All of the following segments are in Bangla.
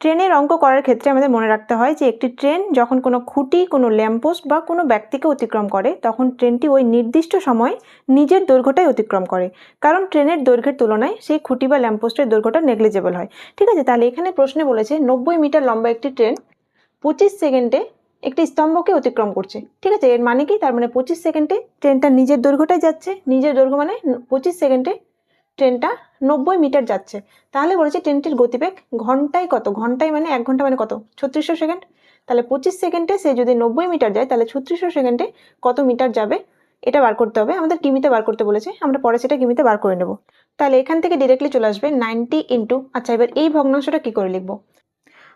ট্রেনের অঙ্ক করার ক্ষেত্রে আমাদের মনে রাখতে হয় যে একটি ট্রেন যখন কোনো খুঁটি, কোনো ল্যাম্পপোস্ট বা কোনো ব্যক্তিকে অতিক্রম করে, তখন ট্রেনটি ওই নির্দিষ্ট সময় নিজের দৈর্ঘ্যটাই অতিক্রম করে। কারণ ট্রেনের দৈর্ঘ্যের তুলনায় সেই খুঁটি বা ল্যাম্পপোস্টের দৈর্ঘ্যটা নেগলিজেবল হয়। ঠিক আছে? তাহলে এখানে প্রশ্নে বলেছে, নব্বই মিটার লম্বা একটি ট্রেন পঁচিশ সেকেন্ডে একটি স্তম্ভকে অতিক্রম করছে। ঠিক আছে? এর মানে কি? তার মানে পঁচিশ সেকেন্ডে ট্রেনটা নিজের দৈর্ঘ্যটাই যাচ্ছে। নিজের দৈর্ঘ্য মানে পঁচিশ সেকেন্ডে ট্রেনটা নব্বই মিটার যাচ্ছে। তাহলে বলেছে ট্রেনটির গতিবেগ ঘন্টায় কত? ঘন্টায় মানে এক ঘণ্টা মানে কত? ছত্রিশশো সেকেন্ড। তাহলে পঁচিশ সেকেন্ডে সে যদি নব্বই মিটার যায়, তাহলে ছত্রিশশো সেকেন্ডে কত মিটার যাবে? এটা বার করতে হবে। আমাদের কিমিতে বার করতে বলেছে। আমরা পরে সেটা কিমিতে বার করে নেব। তাহলে এখান থেকে ডিরেক্টলি চলে আসবে নাইনটি ইন্টু আচ্ছা এবার এই ভগ্নাংশটা কী করে লিখব?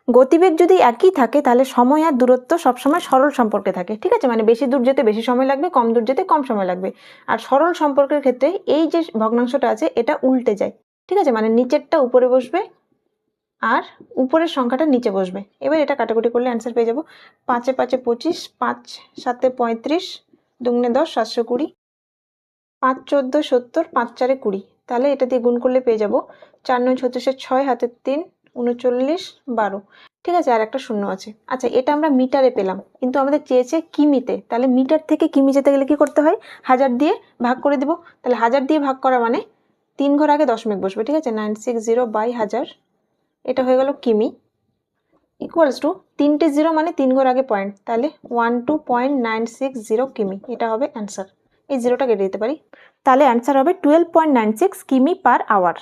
গতিবেগ যদি একই থাকে, তাহলে সময় আর দূরত্ব সবসময় সরল সম্পর্কে থাকে। ঠিক আছে? মানে বেশি দূর যেতে বেশি সময় লাগবে, কম দূর যেতে কম সময় লাগবে। আর সরল সম্পর্কের ক্ষেত্রে এই যে ভগ্নাংশটা আছে, এটা উল্টে যায়। ঠিক আছে? মানে নিচেরটা উপরে বসবে আর উপরের সংখ্যাটা নিচে বসবে। এবার এটা কাটাকুটি করলে অ্যান্সার পেয়ে যাব। পাঁচে পাঁচে পঁচিশ, পাঁচ সাতে পঁয়ত্রিশ, দুগুণে দশ, সাতশো কুড়ি। পাঁচ চোদ্দ, সত্তর, পাঁচ চারে কুড়ি। তাহলে এটা দিয়ে গুণ করলে পেয়ে যাব। চার নয় ছত্রিশের ছয় হাতের তিন উনচল্লিশ, বারো। ঠিক আছে আর একটা শূন্য আছে। আচ্ছা এটা আমরা মিটারে পেলাম। কিন্তু আমাদের চেয়েছে কিমিতে। তাহলে মিটার থেকে কিমি যেতে গেলে কি করতে হয়? হাজার দিয়ে ভাগ করে দেবো। তাহলে হাজার দিয়ে ভাগ করা মানে তিন ঘর আগে দশমিক বসবে। ঠিক আছে নাইন সিক্স জিরো বাই হাজার। এটা হয়ে গেল কিমি। ইকুয়ালস টু তিনটে জিরো মানে তিন ঘর আগে পয়েন্ট তাহলে one two point nine six zero কিমি। এটা হবে অ্যান্সার এই জিরোটা কেটে দিতে পারি। তাহলে অ্যান্সার হবে টুয়েলভ পয়েন্ট নাইন সিক্স কিমি পার আওয়ার